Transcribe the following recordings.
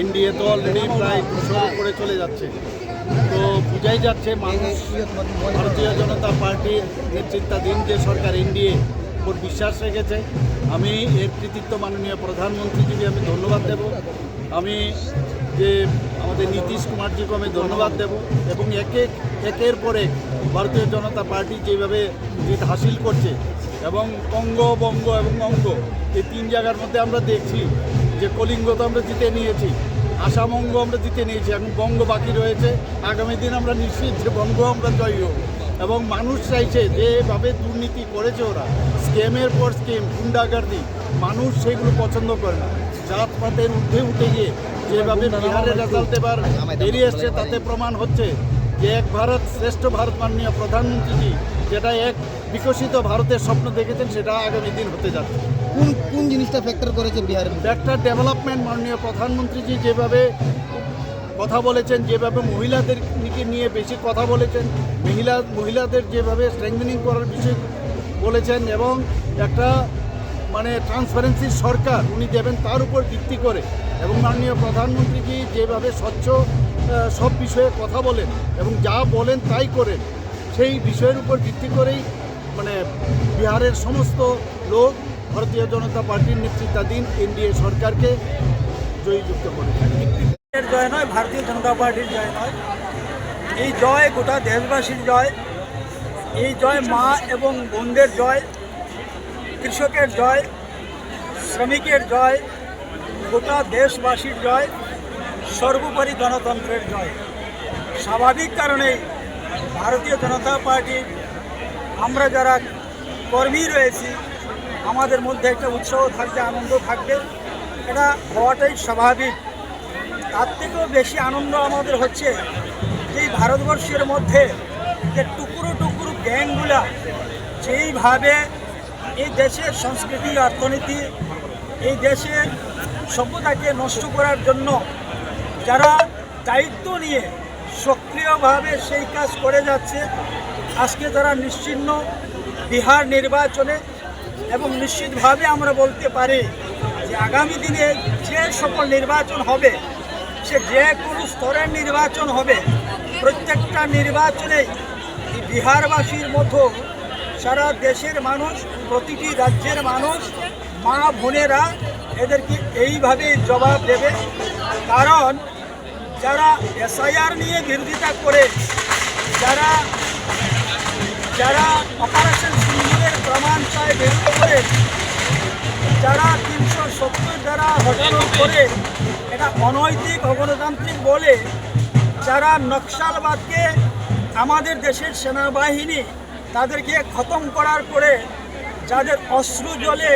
NDA তো already প্রায় দুশোর উপরে চলে যাচ্ছে। তো বোঝাই যাচ্ছে মানুষ, ভারতীয় জনতা পার্টির নেতৃত্বাধীন যে সরকার এনডিএ ওর বিশ্বাস রেখেছে। আমি এর কৃতিত্ব মাননীয় প্রধানমন্ত্রীজিকে আমি ধন্যবাদ দেব। আমি যে আমাদের নীতিশ কুমারজিকে আমি ধন্যবাদ দেব এবং একে একের পর ভারতীয় জনতা পার্টি যেভাবে জিত হাসিল করছে এবং অঙ্গ, বঙ্গ এবং অঙ্গ, এই তিন জায়গার মধ্যে আমরা দেখছি যে কলিঙ্গ তো আমরা জিতে নিয়েছি, আসাম অঙ্গ আমরা জিতে নিয়েছি, এখন বঙ্গ বাকি রয়েছে। আগামী দিন আমরা নিশ্চিত যে বঙ্গ আমরা জয়ী হব। এবং মানুষ চাইছে যেভাবে দুর্নীতি করেছে ওরা স্কেমের পর স্কেম গুন্ডাগার্দি মানুষ সেগুলো পছন্দ করে না। জাতপাতের ঊর্ধ্বে উঠে গিয়ে যেভাবে বিহারের রেজাল্ট এবার বেরিয়ে এসছে তাতে প্রমাণ হচ্ছে যে এক ভারত শ্রেষ্ঠ ভারত মাননীয় প্রধানমন্ত্রীজি যেটা এক বিকশিত ভারতের স্বপ্ন দেখেছেন সেটা আগামী দিন হতে যাচ্ছে। কোন কোন জিনিসটা ফ্যাক্টর করেছে বিহারের একটা ডেভেলপমেন্ট মাননীয় প্রধানমন্ত্রীজি যেভাবে কথা বলেছেন, যেভাবে মহিলাদেরকে নিয়ে বেশি কথা বলেছেন, মহিলা, মহিলাদের যেভাবে স্ট্রেংথেনিং করার বিষয় বলেছেন এবং একটা মানে ট্রান্সপারেন্সি সরকার উনি দেবেন তার উপর ভিত্তি করে এবং মাননীয় প্রধানমন্ত্রীজি যেভাবে স্বচ্ছ সব বিষয়ে কথা বলেন এবং যা বলেন তাই করেন, সেই বিষয়ের উপর ভিত্তি করেই মানে বিহারের সমস্ত লোক ভারতীয় জনতা পার্টির নেতৃত্বাধীন এনডিএ সরকারকে জয়যুক্ত করেছে এর জয় নয়, ভারতীয় জনতা পার্টির জয় নয়। এই জয় গোটা দেশবাসীর জয়, এই জয় মা এবং বোনদের জয়, কৃষকের জয়, শ্রমিকের জয়, গোটা দেশবাসীর জয়, সর্বোপরি গণতন্ত্রের জয়। স্বাভাবিক কারণেই ভারতীয় জনতা পার্টির আমরা যারা কর্মী রয়েছি, আমাদের মধ্যে একটা উৎসাহ থাকবে, আনন্দ থাকবে। এটা হওয়াটাই স্বাভাবিক। তার থেকেও বেশি আনন্দ আমাদের হচ্ছে যে ভারতবর্ষের মধ্যে যে টুকরো টুকরো গ্যাংগুলা যেইভাবে এই দেশের সংস্কৃতি, অর্থনীতি, এই দেশের সভ্যতাকে নষ্ট করার জন্য যারা দায়িত্ব নিয়ে সক্রিয়ভাবে সেই কাজ করে যাচ্ছে, আজকে তারা নিশ্চিহ্ন বিহার নির্বাচনে এবং নিশ্চিতভাবে আমরা বলতে পারি যে আগামী দিনে যে সকল নির্বাচন হবে সে যে কোনো স্তরের নির্বাচন হবে, প্রত্যেকটা নির্বাচনে বিহারবাসীর মতো সারা দেশের মানুষ, প্রতিটি রাজ্যের মানুষ, মা বোনেরা এদেরকে এইভাবে জবাব দেবে। কারণ যারা এসআইআর নিয়ে বিরোধিতা করে, যারা যারা অপারেশন সিন্দুরের প্রমাণ চায় বিরোধ করে, যারা তিনশো সত্তর হটানো করে এটা অনৈতিক, অগণতান্ত্রিক বলে যারা নকশালবাদকে আমাদের দেশের সেনাবাহিনী তাদেরকে খতম করার পরে যাদের অশ্রু জলে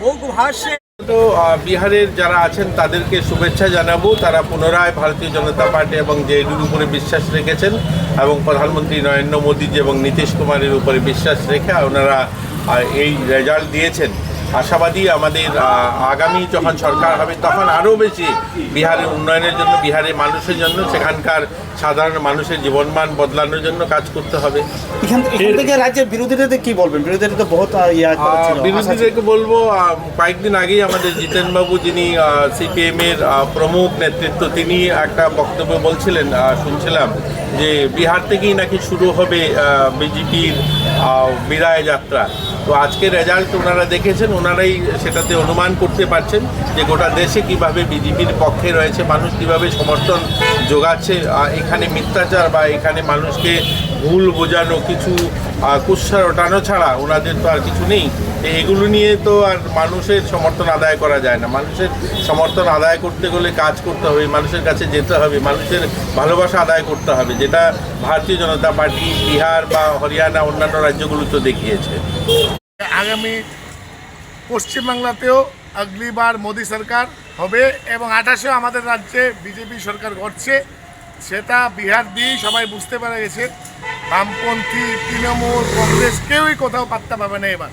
বুক ভাসে। তো বিহারের যারা আছেন তাদেরকে শুভেচ্ছা জানাব। তারা পুনরায় ভারতীয় জনতা পার্টি এবং জেডির উপরে বিশ্বাস রেখেছেন এবং প্রধানমন্ত্রী নরেন্দ্র মোদীজি এবং নীতিশ কুমারের উপরে বিশ্বাস রেখে ওনারা এই রেজাল্ট দিয়েছেন। আশাবাদী আমাদের আগামী যখন সরকার হবে তখন আরও বেশি বিহারের উন্নয়নের জন্য বিহারের মানুষের জন্য সেখানকার সাধারণ মানুষের জীবনমান বদলানোর জন্য কাজ করতে হবে। রাজ্যের বিরোধীদের কি বলবেন? বিরোধীরা তো বহুত ছিল। বিরোধীদেরকে বলব কয়েকদিন আগেই আমাদের জিতেনবাবু যিনি সিপিএম এর প্রমুখ নেতৃত্ব তিনি একটা বক্তব্য বলছিলেন শুনছিলাম যে বিহার থেকেই নাকি শুরু হবে বিজেপির বিদায় যাত্রা। তো আজকের রেজাল্ট ওনারা দেখেছেন, ওনারাই সেটাতে অনুমান করতে পারছেন যে গোটা দেশে কীভাবে বিজেপির পক্ষে রয়েছে, মানুষ কীভাবে সমর্থন যোগাচ্ছে এখানে মিথ্যাচার বা এখানে মানুষকে ভুল বোঝানো, কিছু কুৎসা ওঠানো ছাড়া ওনাদের তো আর কিছু নেই। এগুলো নিয়ে তো আর মানুষের সমর্থন আদায় করা যায় না। মানুষের সমর্থন আদায় করতে গেলে কাজ করতে হবে, মানুষের কাছে যেতে হবে, মানুষের ভালোবাসা আদায় করতে হবে, যেটা ভারতীয় জনতা পার্টি, বিহার বা হরিয়ানা, অন্যান্য রাজ্যগুলো তো দেখিয়েছে। আগামী পশ্চিমবাংলাতেও আগলিবার মোদী সরকার হবে এবং আঠাশেও আমাদের রাজ্যে বিজেপি সরকার ঘটছে সেটা বিহার দিয়েই সবাই বুঝতে পারা গেছে। বামপন্থী তৃণমূল, কংগ্রেস কেউই কোথাও পাত্তা পাবে না এবার।